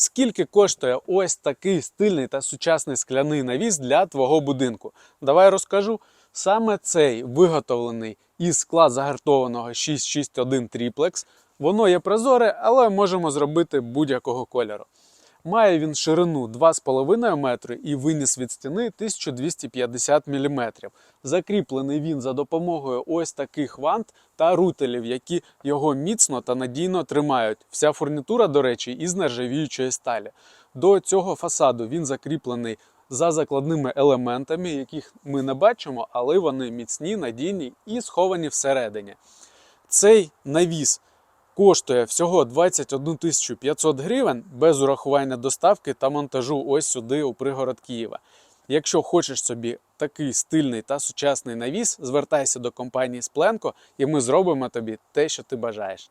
Скільки коштує ось такий стильний та сучасний скляний навіс для твого будинку? Давай розкажу. Саме цей виготовлений із скла загартованого 661 тріплекс. Воно є прозоре, але можемо зробити будь-якого кольору. Має він ширину 2,5 метри і виніс від стіни 1250 мм. Закріплений він за допомогою ось таких вант та рутелів, які його міцно та надійно тримають. Вся фурнітура, до речі, із нержавіючої сталі. До цього фасаду він закріплений за закладними елементами, яких ми не бачимо, але вони міцні, надійні і сховані всередині. Цей навіс коштує всього 21 тисячу 500 гривень без урахування доставки та монтажу ось сюди, у пригород Києва. Якщо хочеш собі такий стильний та сучасний навіс, звертайся до компанії Спленко, і ми зробимо тобі те, що ти бажаєш.